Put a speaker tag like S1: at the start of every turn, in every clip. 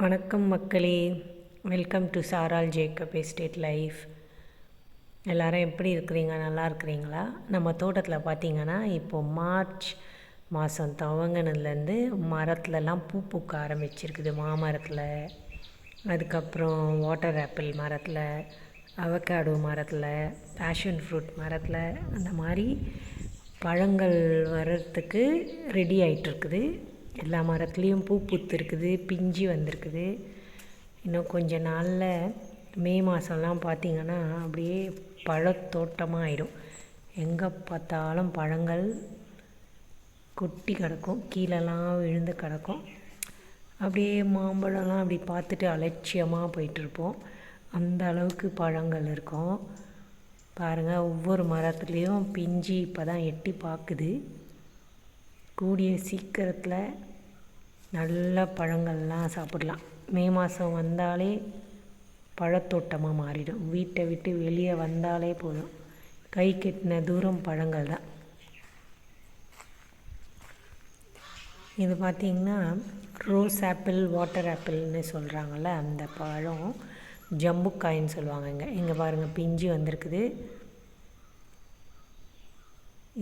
S1: வணக்கம் மக்களே. Welcome to Saral Jacob estate life எல்லாரும் எப்படி இருக்கிறீங்க? நல்லா இருக்கிறீங்களா? நம்ம தோட்டத்தில் பார்த்தீங்கன்னா இப்போ மார்ச் மாதம் துவங்கினதுலேருந்து மரத்துலலாம் பூ பூக்க ஆரம்பிச்சிருக்குது மாமரத்தில். அதுக்கப்புறம் வாட்டர் ஆப்பிள் மரத்தில் அவக்காடோ மரத்தில் பேஷன் ஃப்ரூட் மரத்தில் அந்த மாதிரி பழங்கள் வர்றதுக்கு ரெடி ஆகிட்டுருக்குது எல்லா மரத்துலேயும் பூ பூத்துருக்குது பிஞ்சு வந்திருக்குது. இன்னும் கொஞ்ச நாளில் மே மாதம்லாம் பார்த்திங்கன்னா அப்படியே பழத்தோட்டமாக ஆயிடும் எங்கே பார்த்தாலும் பழங்கள் கொட்டி கிடக்கும் கீழெல்லாம் விழுந்து கிடக்கும். அப்படியே மாம்பழம்லாம் அப்படி பார்த்துட்டு அலட்சியமாக போயிட்டுருப்போம். அந்த அளவுக்கு பழங்கள் இருக்கும். பாருங்கள் ஒவ்வொரு மரத்துலேயும் பிஞ்சு இப்போ தான் எட்டி பார்க்குது. கூடிய சீக்கிரத்தில் நல்ல பழங்கள்லாம் சாப்பிடலாம். மே மாதம் வந்தாலே பழத்தோட்டமாக மாறிடும். வீட்டை விட்டு வெளியே வந்தாலே போதும். கை கெட்டின தூரம் பழங்கள் தான். இது பார்த்திங்கன்னா ரோஸ் ஆப்பிள் வாட்டர் ஆப்பிள்னு சொல்கிறாங்கள்ல அந்த பழம் ஜம்புக்காயின்னு சொல்லுவாங்க இங்கே இங்கே பாருங்கள் பிஞ்சு வந்திருக்குது.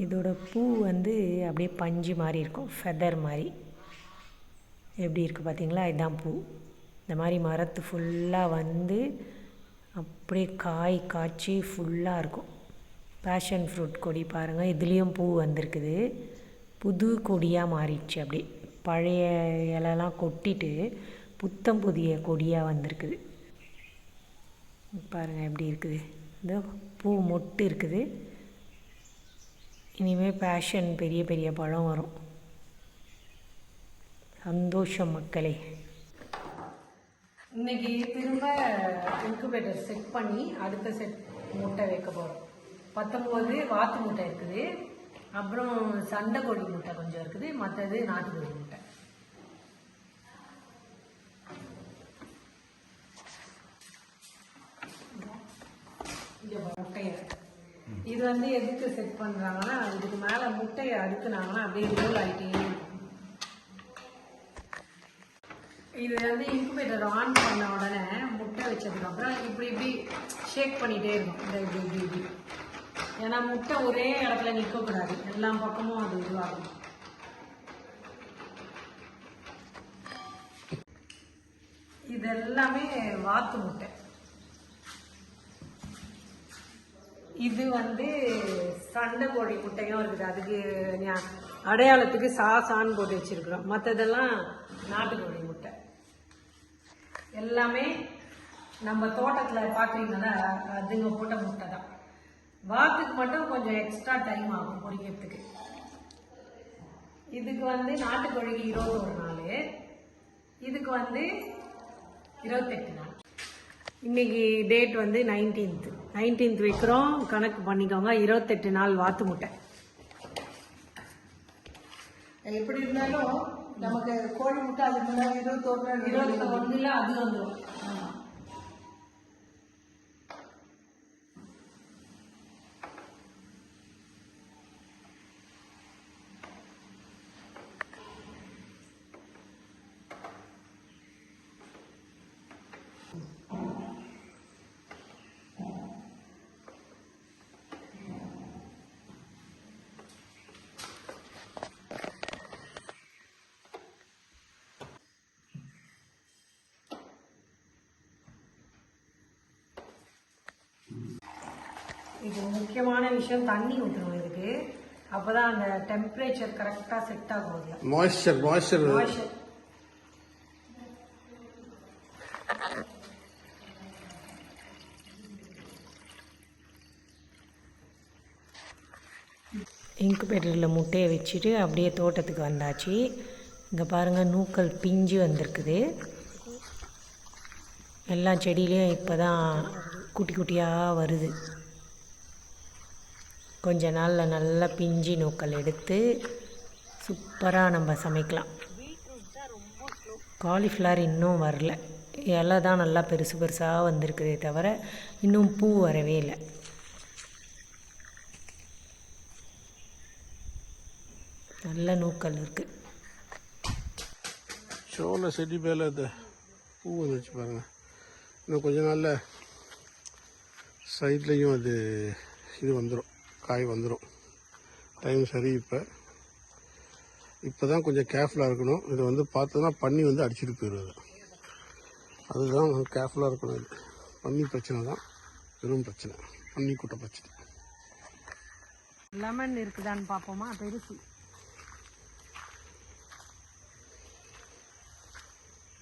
S1: இதோட பூ வந்து அப்படியே பஞ்சு மாதிரி இருக்கும். ஃபெதர் மாதிரி. எப்படி இருக்குது பார்த்தீங்களா? இதுதான் பூ. இந்த மாதிரி மரத்து ஃபுல்லாக வந்து அப்படியே காய் காய்ச்சி ஃபுல்லாக இருக்கும். பேஷன் ஃப்ரூட் கொடி பாருங்கள் இதுலேயும் பூ வந்திருக்குது. புது கொடியாக மாறிடுச்சு அப்படி பழைய இலலாம் கொட்டிட்டு புத்தம் புதிய கொடியாக வந்திருக்குது. பாருங்கள் எப்படி இருக்குது. இந்த பூ மொட்டு இருக்குது. இனிமேல் பேஷன் பெரிய பெரிய பழம் வரும். சந்தோஷம் மக்களே. இன்னைக்கு திரும்ப இன்குபேட்டர் செட் பண்ணி அடுத்த செட் முட்டை வைக்க போகிறோம் பத்தொம்போது வாத்து முட்டை இருக்குது. அப்புறம் சண்டை கோழி முட்டை கொஞ்சம் இருக்குது. மற்றது நாட்டுக்கோழி முட்டை. முட்டையை. இது வந்து எதுக்கு செட் பண்ணுறாங்கன்னா இதுக்கு மேலே முட்டையை அடுக்குனாங்கன்னா அப்படியே ரோல் ஆகிட்டே இருக்கும் இது வந்து இன்குபேட்டர் ஆன் பண்ண உடனே முட்டை வச்சதுக்கு அப்புறம் இப்படி இப்படி ஷேக் பண்ணிட்டே இருக்கும். இந்த இப்படி இப்படி இப்படி. ஏன்னா முட்டை ஒரே இடத்துல நிற்கக்கூடாது. எல்லா பக்கமும் அது இதுவாகும். இது எல்லாமே வாத்து முட்டை. இது வந்து சண்டை கோழி முட்டையும் இருக்குது. அதுக்கு அடையாளத்துக்கு சாசான்னு போட்டு வச்சிருக்கிறோம். மற்றதெல்லாம் நாட்டுக்கோழி முட்டை. எல்லாமே நம்ம தோட்டத்தில் பார்க்குறீங்கன்னா அதுங்க போட்ட முட்டை தான். வாத்துக்கு மட்டும் கொஞ்சம் எக்ஸ்ட்ரா டைம் ஆகும் பொறிக்கிறதுக்கு இதுக்கு வந்து நாட்டுக்கோழிக்கு இருபத்தொரு நாள். இதுக்கு வந்து இருபத்தெட்டு நாள். இன்னைக்கு டேட் வந்து நைன்டீன்த்து நைன்டீன்த் வைக்கிறோம் கணக்கு பண்ணிக்கோங்க. இருபத்தெட்டு நாள் வாத்து முட்டை.
S2: எப்படி இருந்தாலும் நமக்கு கோழி முட்டை அதுக்கு முன்னாடி இருபத்தோரு நாள்
S1: இருபத்தி ஒன்றுல அது வந்துடும் இது முக்கியமான விஷயம். தண்ணி ஊற்றணும் இதுக்கு. அப்பதான் அந்த டெம்பரேச்சர் கரெக்டாக செட் ஆகும் இதுல
S3: மாய்ஸ்சர் மாய்ஸ்சர்
S1: Moisture. இன்குபேட்டரில் முட்டையை வச்சுட்டு அப்படியே தோட்டத்துக்கு வந்தாச்சு. இங்கே பாருங்கள் நூக்கல் பிஞ்சு வந்திருக்குது. எல்லா செடியிலையும் இப்போ தான் குட்டி குட்டியாக வருது. கொஞ்ச நாளில் நல்லா பிஞ்சி நூக்கல் எடுத்து சூப்பராக நம்ம சமைக்கலாம். காலிஃப்ளவர் இன்னும் வரல. இலை தான் நல்லா பெருசு பெருசாக வந்திருக்குதே தவிர இன்னும் பூ வரவே இல்லை. நல்ல நூக்கல் இருக்குது
S3: ஷோவில் செடி மேலே இந்த பூ வந்துச்சு பாருங்கள் இன்னும் கொஞ்ச நாளில் சைட்லேயும் அது இது வந்துடும் காய் வந்துடும் டைம் சரி இப்போ. இப்போ தான் கொஞ்சம் கேர்ஃபுல்லாக இருக்கணும். இதை வந்து பார்த்தோன்னா பண்ணி வந்து அடிச்சிட்டு போயிடுவது அதுதான் கேர்ஃபுல்லாக இருக்கணும் இது. பன்னி பிரச்சனை தான். பெரும் பிரச்சனை. பன்னி கூட்ட பிரச்சனை.
S1: லெமன் இருக்குதான்னு பார்ப்போமா? பெருசு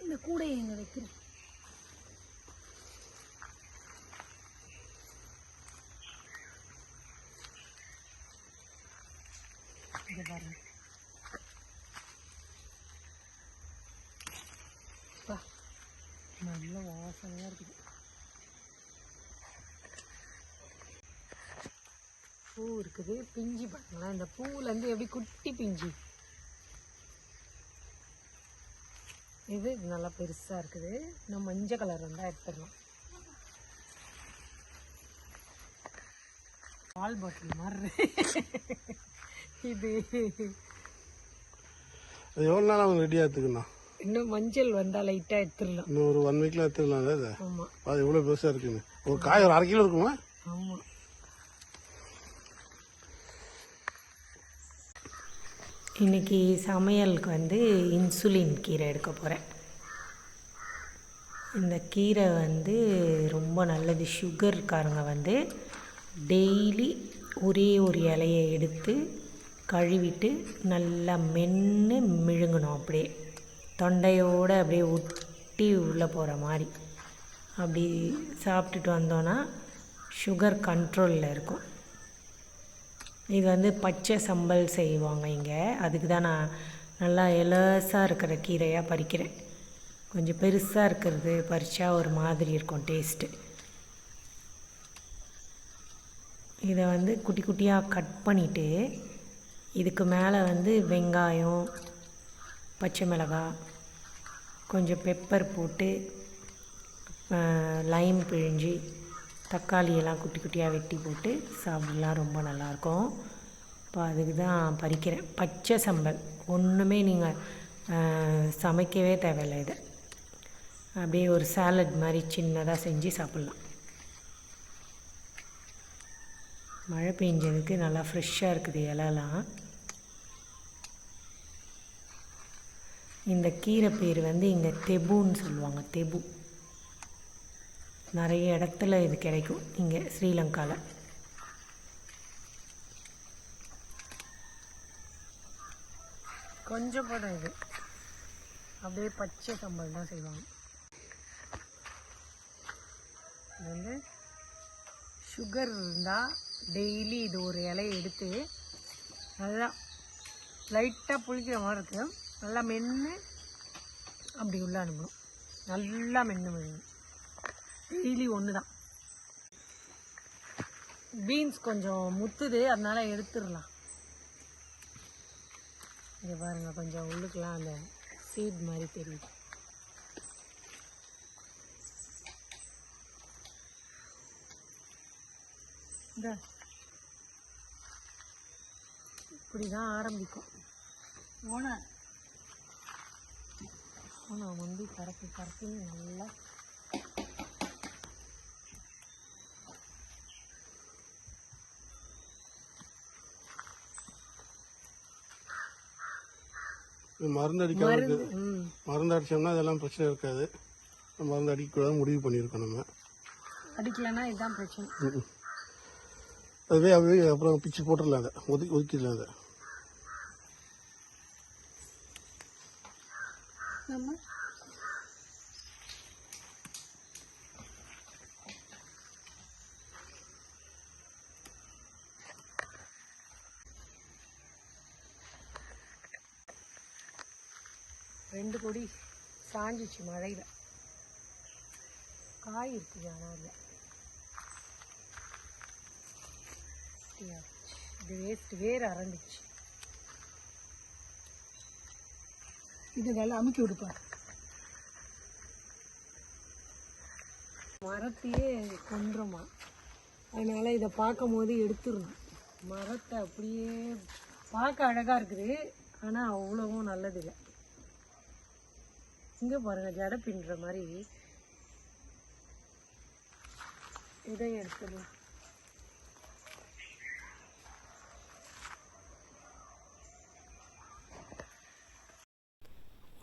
S1: இந்த கூடையை இங்கே வைக்கிறேன் இங்க பாருங்க அப்பா, நல்ல வாசனையா இருக்குது பூ இருக்குது பிஞ்சு பாருங்களேன் இந்த பூவுல இருந்து எப்படி குட்டி பிஞ்சு. இது நல்லா பெருசா இருக்குது. இன்னும் மஞ்சள் கலர் வந்தா எடுத்துடலாம். பால் பாட்டில் மாதிரி. இது.
S3: அது எவ்வளோ நாள் அவங்க ரெடி ஆகுதுக்குண்ணா
S1: இன்னும் மஞ்சள் வந்தா லைட்டா எடுத்துடலாம்.
S3: இன்னும் ஒரு ஒன் வீக்கில் எடுத்துக்கலாம் அதை
S1: ஆமா.
S3: அது எவ்வளோ பெருசாக இருக்குங்க ஒரு காய் ஒரு அரை கிலோ இருக்குமா?
S1: ஆமா. இன்னைக்கு சமையலுக்கு வந்து இன்சுலின் கீரை எடுக்க போகிறேன் இந்த கீரை வந்து ரொம்ப நல்லது. சுகர்காரங்க வந்து டெய்லி ஒரே ஒரு இலையை எடுத்து கழுவிட்டு நல்லா மென்று மிழுங்கணும். அப்படியே தொண்டையோடு அப்படியே ஒட்டி உள்ளே போகிற மாதிரி. அப்படி சாப்பிட்டுட்டு வந்தோன்னா சுகர் கண்ட்ரோலில் இருக்கும். இது வந்து பச்சை சம்பல் செய்வாங்க இங்கே. அதுக்கு தான் நான் நல்லா இலசாக இருக்கிற கீரையாக பறிக்கிறேன். கொஞ்சம் பெருசாக இருக்கிறது பறித்தா ஒரு மாதிரி இருக்கும் டேஸ்ட்டு இதை வந்து குட்டி குட்டியாக கட் பண்ணிவிட்டு இதுக்கு மேலே வந்து வெங்காயம் பச்சை மிளகாய் கொஞ்சம் பெப்பர் போட்டு லைம் பிழிஞ்சு தக்காளியெல்லாம் குட்டி குட்டியாக வெட்டி போட்டு சாப்பிடலாம். ரொம்ப நல்லாயிருக்கும். இப்போ அதுக்கு தான் பறிக்கிறேன். பச்சை சம்பல். ஒன்றுமே நீங்கள் சமைக்கவே தேவையில்லை இதை. அப்படியே ஒரு சாலட் மாதிரி சின்னதாக செஞ்சு சாப்பிட்லாம். மழை பெஞ்சதுக்கு நல்லா ஃப்ரெஷ்ஷாக இருக்குது இலலாம். இந்த கீரை பேர் வந்து இங்கே தெபுன்னு சொல்லுவாங்க. தெபு. நிறைய இடத்துல இது கிடைக்கும். இங்கே ஸ்ரீலங்காவில் கொஞ்சம் படம் இது. அப்படியே பச்சை சம்பல் தான் செய்வாங்க. இது வந்து சுகர் இருந்தால் டெய்லி இது ஒரு இலையை எடுத்து நல்லா லைட்டாக புளிக்கிற மாதிரி இருக்குது நல்லா மென்று அப்படி உள்ள அனுப்பணும். நல்லா மென்று மெழுகணும் டெய்லி ஒன்று தான் பீன்ஸ் கொஞ்சம் முத்துது அதனால எடுத்துடலாம். இங்கே பாருங்க கொஞ்சம் உள்ளுக்கெல்லாம் அந்த சீட் மாதிரி தெரியுது. இந்த. இப்படி தான் ஆரம்பிக்கும். ஓனர் ஆனால் முந்தி பறக்கு பறக்குன்னு நல்லா
S3: மருந்து அடிக்காம மருந்து அடிச்சோம்னா இதெல்லாம் பிரச்சனை இருக்காது. மருந்து அடிக்கக்கூடாது முடிவு பண்ணியிருக்கோம் நம்ம
S1: அடிக்கலைன்னா இதுதான் பிரச்சனை.
S3: அதுவே அப்புறம் பிச்சு போட்டுடலாம் அதை. ஒதுக்கி ஒதுக்கிடலாம் அதை
S2: நம்ம
S1: ரெண்டு கொடி சாஞ்சிச்சு மழையில். காய் இருக்குது ஆனால் இல்லை இது வேஸ்ட் வேர் அறந்துச்சு
S2: இது நல்லா அமுக்கி விடுப்பா.
S1: மரத்தையே கொன்றோமா. அதனால் இதை பார்க்கும் போது எடுத்துடணும். மரத்தை அப்படியே பார்க்க அழகாக இருக்குது. ஆனால் அவ்வளவும் நல்லதில்லை. இங்கே பாருங்க ஜடை பின்னுற மாதிரி. இதை எடுத்துடலாம்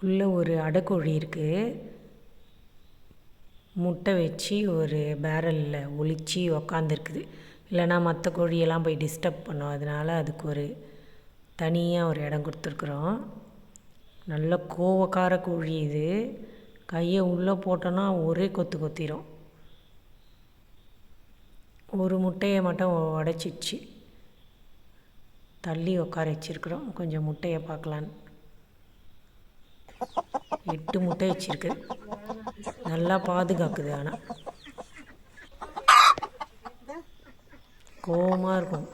S1: உள்ளே ஒரு அடைக்கோழி இருக்குது முட்டை வச்சு ஒரு பேரலில் ஒளிச்சு உக்காந்துருக்குது. இல்லைன்னா மற்ற கோழியெல்லாம் போய் டிஸ்டர்ப் பண்ணும். அதனால அதுக்கு ஒரு தனியாக ஒரு இடம் கொடுத்துருக்குறோம். நல்ல கோவக்கார கோழி இது. கையை உள்ளே போட்டோன்னா ஒரே கொத்து கொத்திரும். ஒரு முட்டையை மட்டும் உடச்சிச்சு. தள்ளி உட்கார வச்சிருக்கிறோம். கொஞ்சம் முட்டையை பார்க்கலான்னு. எட்டு முட்டை வச்சிருக்கு. நல்லா பாதுகாக்குது ஆனால் கோவமாக இருக்கும்.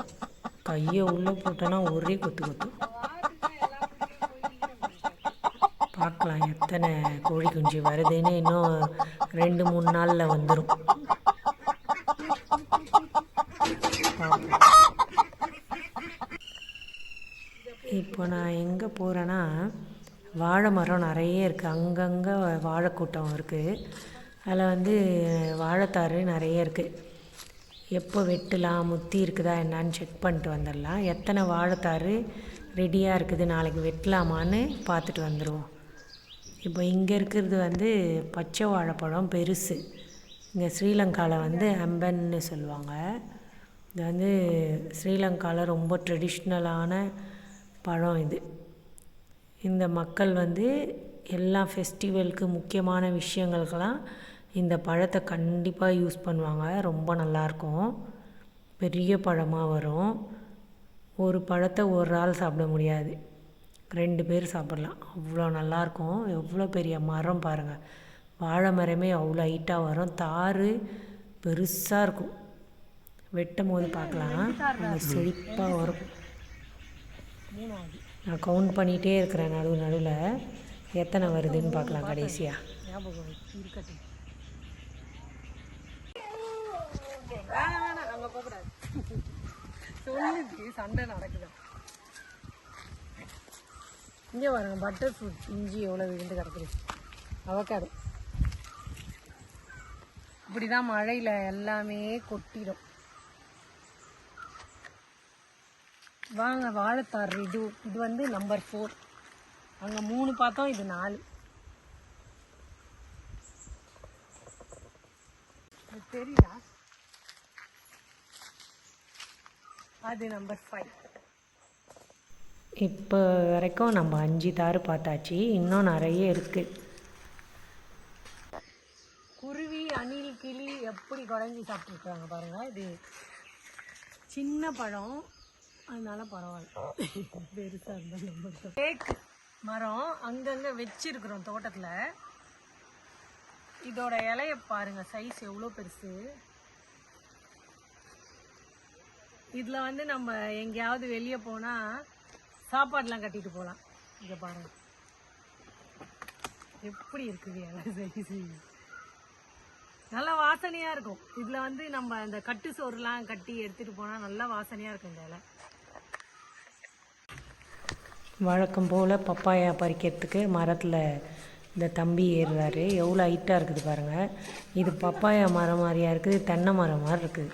S1: கையை உள்ளே போட்டோன்னா ஒரே கொத்து கொத்து. பார்க்கலாம். எத்தனை கோழி குஞ்சு வருதுன்னு இன்னும் ரெண்டு மூணு நாளில் வந்துடும் இப்போ நான் எங்கே போகிறேன்னா வாழை மரம் நிறைய இருக்குது அங்கங்கே வாழைக்கூட்டம் இருக்குது அதில் வந்து வாழைத்தாறு நிறைய இருக்குது எப்போ வெட்டலாம் முத்தி இருக்குதா என்னான்னு செக் பண்ணிட்டு வந்துடலாம் எத்தனை வாழைத்தாறு ரெடியாக இருக்குது? நாளைக்கு வெட்டலாமான்னு பார்த்துட்டு வந்துடுவோம் இப்போ இங்கே இருக்கிறது வந்து பச்சை வாழைப்பழம் பெருசு. இங்கே ஸ்ரீலங்காவில் வந்து அம்பன்னு சொல்லுவாங்க. இது வந்து ஸ்ரீலங்காவில் ரொம்ப ட்ரெடிஷ்னலான பழம் இது. இந்த மக்கள் வந்து எல்லா ஃபெஸ்டிவலுக்கு முக்கியமான விஷயங்களுக்கெல்லாம் இந்த பழத்தை கண்டிப்பாக யூஸ் பண்ணுவாங்க. ரொம்ப நல்லாயிருக்கும் பெரிய பழமாக வரும். ஒரு பழத்தை ஒரு ஆள் சாப்பிட முடியாது. ரெண்டு பேர் சாப்பிட்லாம். அவ்வளோ நல்லாயிருக்கும். எவ்வளோ பெரிய மரம் பாருங்கள் வாழை மரமே அவ்வளோ ஹைட்டாக வரும். தார் பெருசாக இருக்கும். வெட்டும் போது பார்க்கலாம். அந்த செழிப்பாக வரும். நான் கவுண்ட் பண்ணிகிட்டே இருக்கிறேன் நடுவு நடுவில். எத்தனை வருதுன்னு பார்க்கலாம் கடைசியாக சண்டை நடக்குது. இங்கே பாருங்கள் பட்டர் ஃப்ரூட் இஞ்சி எவ்வளோ விழுந்து கிடக்குது? அவக்காடு இப்படி தான் மழையில் எல்லாமே கொட்டிடும். வாங்க வாழைத்தார் இது இது வந்து நம்பர் ஃபோர் அங்கே மூணு பார்த்தோம் இது நாலு. தெரியல அது நம்பர் ஃபைவ் இப்போ வரைக்கும் நம்ம அஞ்சு தாறு பார்த்தாச்சு. இன்னும் நிறைய இருக்குது குருவி அணில் கிளி எப்படி குழஞ்சி சாப்பிட்ருக்குறாங்க பாருங்கள் இது சின்ன பழம். அதனால பரவாயில்ல. பெருசாக இருந்தால் நம்ம தேக்கு மரம் அங்கங்கே வச்சிருக்கிறோம் தோட்டத்தில். இதோட இலைய பாருங்க சைஸ் எவ்வளோ பெருசு. இதில் வந்து நம்ம எங்கேயாவது வெளியே போனால் சாப்பாடுலாம் கட்டிட்டு போகலாம் இங்கே பாருங்க. எப்படி இருக்குது இலை சைஸ் நல்ல வாசனையாக இருக்கும். இதில் வந்து நம்ம அந்த கட்டு சோறுலாம் கட்டி எடுத்துகிட்டு போனால் நல்லா வாசனையாக இருக்கும் இந்த இலை. வழக்கம் போல் பப்பாயா பறிக்கிறதுக்கு மரத்தில் இந்த தம்பி ஏறுறாரு. எவ்வளோ ஹைட்டாக இருக்குது பாருங்கள் இது பப்பாயா மரம் மாதிரியா இருக்குது தென்னை மரம் மாதிரி இருக்குது.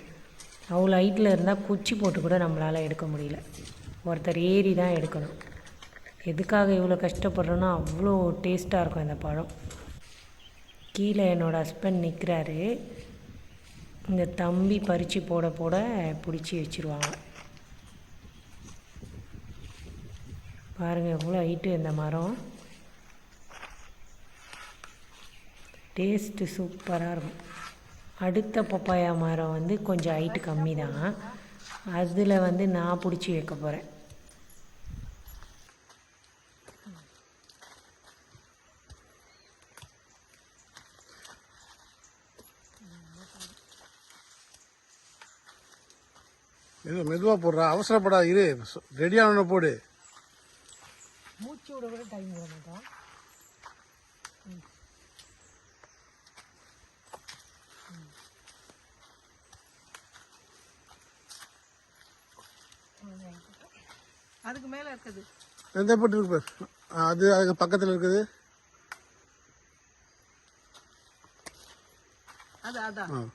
S1: அவ்வளோ ஹைட்டில் இருந்தால் குச்சி போட்டு கூட நம்மளால் எடுக்க முடியல. ஒருத்தர் ஏறி தான் எடுக்கணும். எதுக்காக இவ்வளோ கஷ்டப்படுறோன்னா அவ்வளோ டேஸ்ட்டாக இருக்கும் இந்த பழம். கீழே என்னோடய ஹஸ்பண்ட் நிற்கிறாரு இந்த தம்பி பறித்து போட போட பிடிச்சி வச்சுருவாங்க. பாருங்கள் எவ்வளோ ஹைட்டு இந்த மரம். டேஸ்ட்டு சூப்பராக இருக்கும். அடுத்த பப்பாயா மரம் வந்து கொஞ்சம் ஹைட்டு கம்மி தான் அதில் வந்து நான் பிடிச்சி வைக்க போகிறேன்
S3: இது மெதுவாக போடுறா. அவசரப்படாது இரு. ரெடியான போடு.
S1: மூச்சு விட கூட டைம் விட மாட்டான் அதுக்கு மேலே இருக்குது.
S3: எந்த போட்டு இருக்கு அது அதுக்கு பக்கத்தில் இருக்குது.
S2: அது அதான்.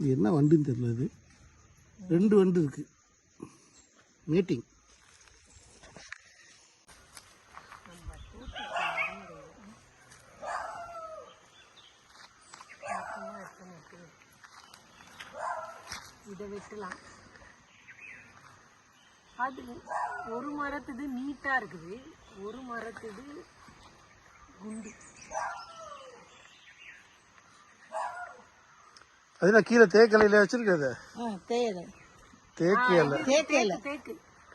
S3: இது என்ன வண்டுன்னு தெரியல இது. ரெண்டு வண்டு இருக்கு. மீட்டிங்
S4: இதை வெட்டலாம். அது ஒரு மரத்துது நீட்டாக இருக்குது. ஒரு மரத்துது குண்டு.
S3: அது நான் கீழே தேக்கலையில் வச்சிருக்கிறது?
S2: ஆ தேயிலை
S3: தேக்கு இலை
S2: தேக்கையில
S4: தேக்கு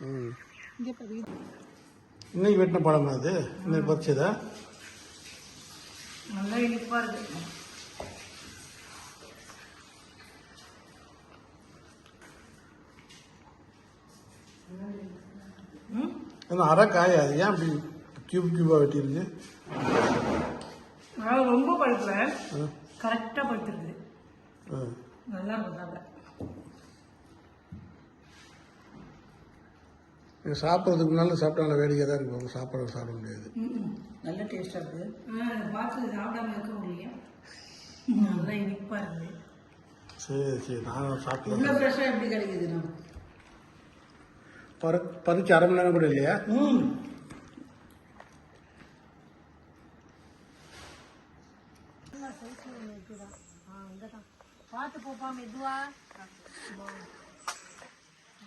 S3: ம். இன்னைக்கு வெட்டின பழமா அது? இன்னைக்கு பறிச்சதா?
S4: நல்லா இருக்கு.
S3: அரை காய அது? ஏன் அப்படி கியூப் கியூபாக வெட்டியிருக்கு?
S4: ரொம்ப பழுக்கல கரெக்டாக பழுத்துருக்குது. நல்லா இருக்கும் சாப்பிட.
S3: இது சாப்பிட்றதுக்கு முன்னால் சாப்பிட்டாங்கள வேடிக்கை தான் இருக்கும். சாப்பிட சாப்பிட முடியாது.
S2: நல்ல டேஸ்டாக இருக்குது
S4: பார்த்து சாப்பிடாம இருக்க முடியல நல்லா இனிப்பாக இருக்குது
S3: சரி சரி. நானும் சாப்பிடலாம்
S2: இவ்வளோ ஃப்ரெஷ்ஷாக எப்படி கிடைக்குது நம்ம?
S3: பரு பறிச்சு அரை மணி நேரம் கூட இல்லையா?
S2: ம்.
S4: பார்த்து போப்பா மெதுவா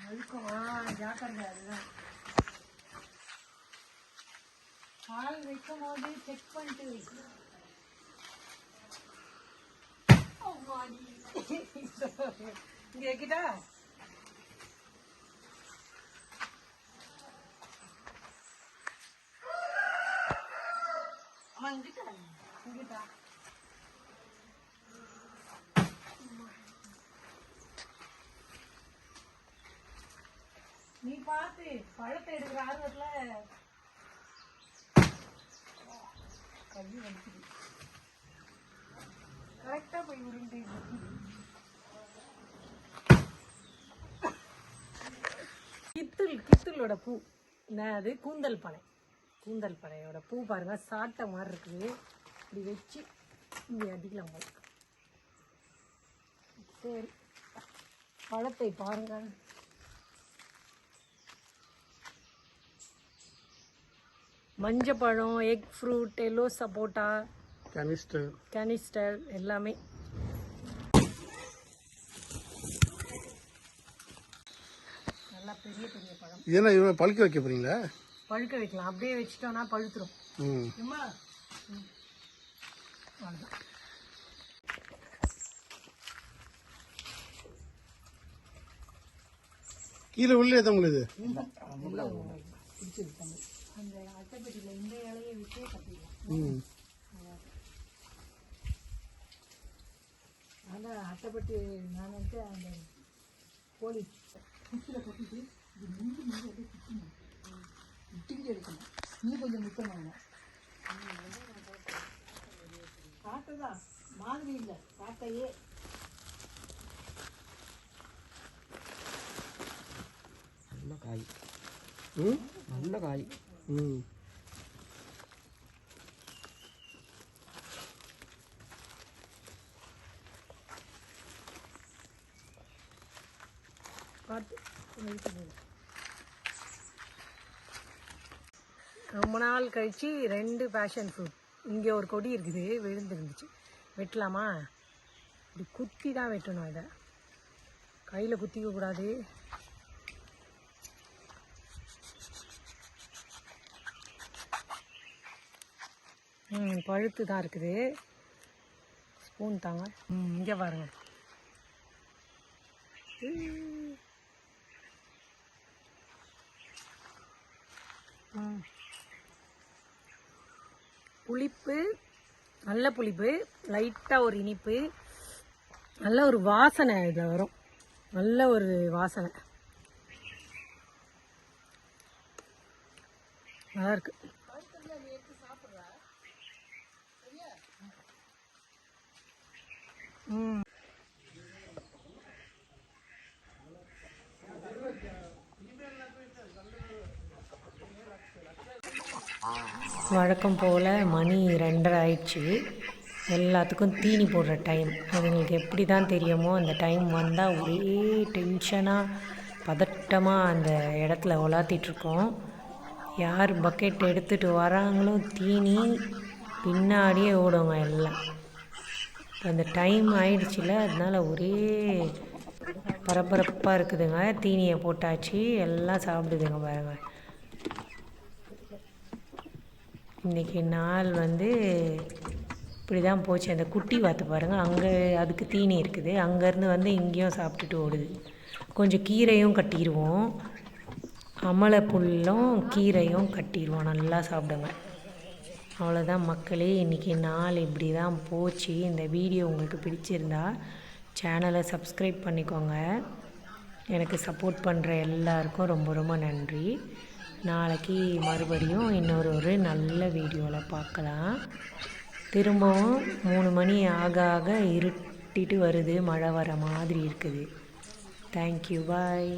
S4: அழுக்கும் ஆ ஜாக்கிரதை அதுதான் பால் வைக்கும் போது செக் பண்ணிட்டு வைக்கணும் அம்மாடி. இங்க நீ பார்த்து பழத்தை எடுக்கிற ஆர்வத்துல கரெக்டாக வலிக்குது கரெக்டா போய் உருண்டு கித்துள் கித்துளோட பூ. என்ன அது? கூந்தல் பனை. கூந்தல் பனையோட பூ பாருங்க சாட்டை மாதிரி இருக்குது. இப்படி வச்சு இங்கே அடிக்கலாம் போல. சரி. பழத்தை பாருங்கள் மஞ்சப்பழம் எக் ஃப்ரூட் எல்லோ சப்போட்டா
S3: கனிஸ்டர்
S4: கனிஸ்டர் எல்லாமே. நல்லா பெரிய பெரிய பழம்.
S3: இது என்ன இவ்வளோ பழுக்க வைக்க போறீங்களா?
S4: பழுக்க வைக்கலாம். அப்படியே வச்சிட்டோம்னா பழுத்துரும்.
S3: ம்.
S4: அம்மா அவ்வளோதான்
S3: கீழே உள்ளே தான் உங்களுக்கு
S4: அந்த அட்டைப்பெட்டியில் இந்த இலையை விட்டே கட்டிடலாம். அதான் அட்டைப்பட்டி நான் வந்து அந்த கோழி
S2: முட்டிக்கிட்டு இருக்கணும் இன்னும் கொஞ்சம் முக்கணும் சாப்பிட்டதா மாதிரி இல்லை. சாப்பிட்டையே
S5: நல்ல காய்.
S3: ம்?
S5: நல்ல காய்.
S3: ம்
S4: ரொம்ப நாள் கழிச்சு ரெண்டு பேஷன் ஃப்ரூட் இங்கே ஒரு கொடி இருக்குது விழுந்துருந்துச்சு. வெட்டலாமா? இப்படி குத்தி தான் வெட்டணும் இதை. கையில் குத்திக்க கூடாது. பழுத்து தான் இருக்குது. ஸ்பூன் தாங்க. ம் இங்கே பாருங்க. புளிப்பு நல்ல புளிப்பு லைட்டாக ஒரு இனிப்பு நல்ல ஒரு வாசனை இதில் வரும். நல்ல ஒரு வாசனை. நல்லாயிருக்கு
S1: வழக்கம் போல் மணி ரெண்டரை ஆயிடுச்சு. எல்லாத்துக்கும் தீனி போடுற டைம் அதுங்களுக்கு எப்படி தான் தெரியுமோ அந்த டைம் வந்தால் ஒரே டென்ஷனாக பதட்டமாக அந்த இடத்துல உலாத்திட்ருக்கோம் யார் பக்கெட் எடுத்துகிட்டு வராங்களோ தீனி பின்னாடியே ஓடுவாங்க எல்லாம். அந்த டைம் ஆயிடுச்சுல அதனால ஒரே பரபரப்பாக இருக்குதுங்க. தீனியை போட்டாச்சு எல்லாம் சாப்பிடுதுங்க பாருங்க. இன்றைக்கி நாள் வந்து இப்படி தான் போச்சு. அந்த குட்டி வாத்து பாருங்கள் அங்கே அதுக்கு தீனி இருக்குது. அங்கேருந்து வந்து இங்கேயும் சாப்பிட்டுட்டு ஓடுது. கொஞ்சம் கீரையும் கட்டிடுவோம் அமலை புல்லும் கீரையும் கட்டிடுவோம் நல்லா சாப்பிடுங்க. அவ்வளோதான் மக்களே இன்றைக்கி நாள் இப்படி தான் போச்சு. இந்த வீடியோ உங்களுக்கு பிடிச்சிருந்தா சேனலை சப்ஸ்கிரைப் பண்ணிக்கோங்க. எனக்கு சப்போர்ட் பண்ணுற எல்லாருக்கும் ரொம்ப ரொம்ப நன்றி. நாளைக்கு மறுபடியும் இன்னொரு ஒரு நல்ல வீடியோவில் பார்க்கலாம். திரும்பவும் மூணு மணி ஆக ஆக இருட்டிட்டு வருது மழை வர மாதிரி இருக்குது. Thank you bye